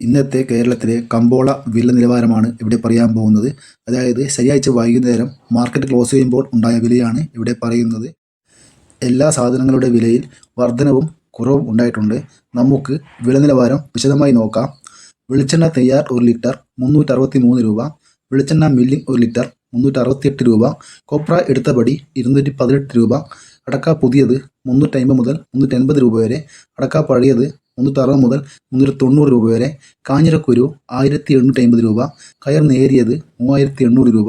ഇന്നത്തെ കേരളത്തിലെ കമ്പോള വില നിലവാരമാണ് ഇവിടെ പറയാൻ പോകുന്നത്. അതായത് ശനിയാഴ്ച വൈകുന്നേരം മാർക്കറ്റ് ക്ലോസ് ചെയ്യുമ്പോൾ ഉണ്ടായ വിലയാണ് ഇവിടെ പറയുന്നത്. എല്ലാ സാധനങ്ങളുടെ വിലയിൽ വർധനവും കുറവും ഉണ്ടായിട്ടുണ്ട്. നമുക്ക് വില നിലവാരം വിശദമായി നോക്കാം. വെളിച്ചെണ്ണ തയ്യാർ ഒരു ലിറ്റർ മുന്നൂറ്ററുപത്തി മൂന്ന് രൂപ. വെളിച്ചെണ്ണ മില്ലിംഗ് ഒരു ലിറ്റർ മുന്നൂറ്ററുപത്തിയെട്ട് രൂപ. കൊപ്ര എടുത്തപടി ഇരുന്നൂറ്റി പതിനെട്ട് രൂപ. അടക്ക പുതിയത് മുന്നൂറ്റമ്പത് മുതൽ മുന്നൂറ്റൻപത് രൂപ വരെ. അടക്ക പഴയത് മുന്നൂറ്ററുപത് മുതൽ മുന്നൂറ്റി തൊണ്ണൂറ് രൂപ വരെ. കാഞ്ഞിരക്കുരു ആയിരത്തി എണ്ണൂറ്റി അമ്പത് രൂപ. കയർ നേരിയത് മൂവായിരത്തി എണ്ണൂറ് രൂപ.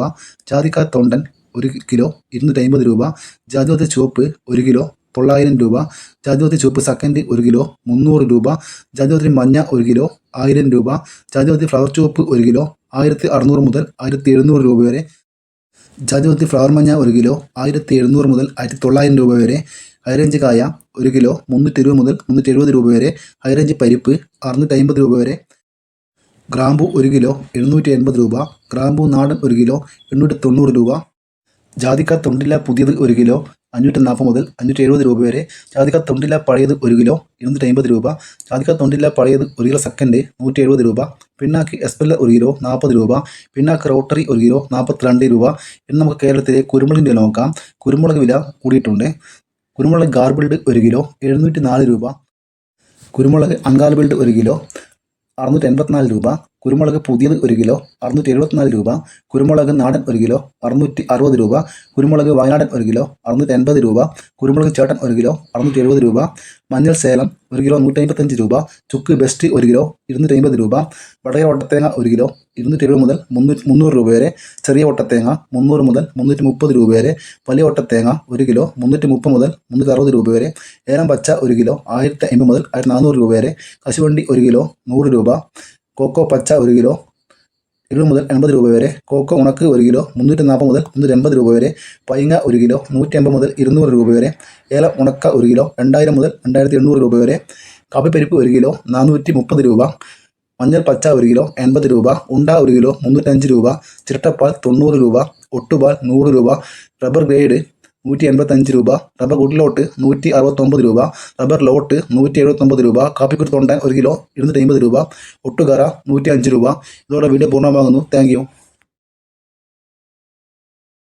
ജാതിക്കാ തൊണ്ടൻ ഒരു കിലോ ഇരുന്നൂറ്റി അമ്പത് രൂപ. ജാതിപത്രി ചുവപ്പ് ഒരു കിലോ തൊള്ളായിരം രൂപ. ജാതിപത്രി ചുവപ്പ് സെക്കൻഡ് ഒരു കിലോ മുന്നൂറ് രൂപ. ജാതിപത്രി മഞ്ഞ ഒരു കിലോ ആയിരം രൂപ. ജാതിപത്രി ഫ്ലവർ ചുവപ്പ് ഒരു കിലോ ആയിരത്തി അറുന്നൂറ് മുതൽ ആയിരത്തി എഴുന്നൂറ് രൂപ വരെ. ജാതിപത്രി ഫ്ലവർ മഞ്ഞ ഒരു കിലോ ആയിരത്തി എഴുന്നൂറ് മുതൽ ആയിരത്തി തൊള്ളായിരം രൂപ വരെ. ഹൈറേഞ്ച് കായ ഒരു കിലോ മുന്നൂറ്റി ഇരുപത് മുതൽ മുന്നൂറ്റി എഴുപത് രൂപ വരെ ഹൈറേഞ്ച് പരിപ്പ് അറുന്നൂറ്റി അമ്പത് രൂപ വരെ. ഗ്രാമ്പു ഒരു കിലോ എഴുന്നൂറ്റി എൺപത് രൂപ ഗ്രാമ്പു നാടൻ ഒരു കിലോ എണ്ണൂറ്റി തൊണ്ണൂറ് രൂപ. ജാതിക്ക തൊണ്ടില്ല പുതിയത് ഒരു കിലോ അഞ്ഞൂറ്റി നാൽപ്പത് മുതൽ അഞ്ഞൂറ്റി എഴുപത് രൂപ വരെ. ജാതിക്ക തൊണ്ടില്ല പഴയത് ഒരു കിലോ ഇരുന്നൂറ്റി അമ്പത് രൂപ. ജാതിക്ക തൊണ്ടില്ല പഴയത് ഒരു കിലോ സെക്കൻഡ് നൂറ്റി എഴുപത് രൂപ. പിണ്ണാക്ക് എസ്പെല്ല ഒരു കിലോ നാൽപ്പത് രൂപ. പിണ്ണാക്ക് റോട്ടറി ഒരു കിലോ നാൽപ്പത്തിരണ്ട് രൂപ. ഇന്ന് നമുക്ക് കേരളത്തിലെ കുരുമുളകിന്റെ നോക്കാം. കുരുമുളക് വില കൂടിയിട്ടുണ്ട്. കുരുമുളക് ഗാർബിൾഡ് ഒരു കിലോ എഴുന്നൂറ്റി നാല് രൂപ. കുരുമുളക് അങ്കാൽ ബിൽഡ് ഒരു കിലോ അറുന്നൂറ്റി എൺപത്തിനാല് രൂപ. കുരുമുളക് പുതിയത് ഒരു കിലോ അറുന്നൂറ്റി എഴുപത്തിനാല് രൂപ കുരുമുളക് നാടൻ ഒരു കിലോ അറുന്നൂറ്റി അറുപത് രൂപ കുരുമുളക് വയനാടൻ ഒരു കിലോ അറുന്നൂറ്റി എൺപത് രൂപ കുരുമുളക് ചേട്ടൻ ഒരു കിലോ അറുന്നൂറ്റി എഴുപത് രൂപ മഞ്ഞൾ സേലം ഒരു കിലോ നൂറ്റി അമ്പത്തഞ്ച് രൂപ ചുക്ക് ബെസ്റ്റ് ഒരു കിലോ ഇരുന്നൂറ്റി അമ്പത് രൂപ വടയ ഒട്ടത്തേങ്ങ ഒരു കിലോ ഇരുന്നൂറ്റി എഴുപത് മുതൽ മുന്നൂറ്റി മുന്നൂറ് രൂപ വരെ ചെറിയ ഒട്ടത്തേങ്ങ മുന്നൂറ് മുതൽ മുന്നൂറ്റി മുപ്പത് രൂപ വരെ വലിയ ഒട്ടത്തേങ്ങ ഒരു കിലോ മുന്നൂറ്റി മുപ്പത് മുതൽ മുന്നൂറ്റി അറുപത് രൂപ വരെ ഏലം പച്ച ഒരു കിലോ ആയിരത്തി അമ്പത് മുതൽ ആയിരത്തി നാനൂറ് രൂപ വരെ കശുവണ്ടി ഒരു കിലോ നൂറ് രൂപ കോക്കോ പച്ച ഒരു കിലോ എഴുപത് മുതൽ എൺപത് രൂപ വരെ. കോക്കോ ഉണക്ക് ഒരു കിലോ മുന്നൂറ്റി നാൽപ്പത് മുതൽ മുന്നൂറ്റി എൺപത് രൂപ വരെ. പൈങ്ങ ഒരു കിലോ നൂറ്റി അമ്പത് മുതൽ ഇരുന്നൂറ് രൂപ വരെ. ഏലം ഉണക്ക ഒരു കിലോ രണ്ടായിരം മുതൽ രണ്ടായിരത്തി എണ്ണൂറ് രൂപ വരെ. കാപ്പിപ്പരിപ്പ് ഒരു കിലോ നാനൂറ്റി മുപ്പത് രൂപ. മഞ്ഞൾ പച്ച ഒരു കിലോ എൺപത് രൂപ. ഉണ്ട ഒരു കിലോ മുന്നൂറ്റഞ്ച് രൂപ. ചിരട്ടപ്പാൽ തൊണ്ണൂറ് രൂപ. ഒട്ടുപാൽ നൂറ് രൂപ. റബ്ബർ ഗ്രേഡ് നൂറ്റി എൺപത്തഞ്ച് രൂപ റബ്ബർ ഗുഡ്ലോട്ട് നൂറ്റി അറുപത്തൊമ്പത് രൂപ റബ്ബർ ലോട്ട് നൂറ്റി എഴുപത്തൊമ്പത് രൂപ കാപ്പിക്കുരു തൊണ്ടൻ ഒരു കിലോ ഇരുന്നൂറ്റി അമ്പത് രൂപ ഒട്ടുകറ നൂറ്റി അഞ്ച് രൂപ. ഇതോടെ വീഡിയോ പൂർണമാകുന്നു. താങ്ക്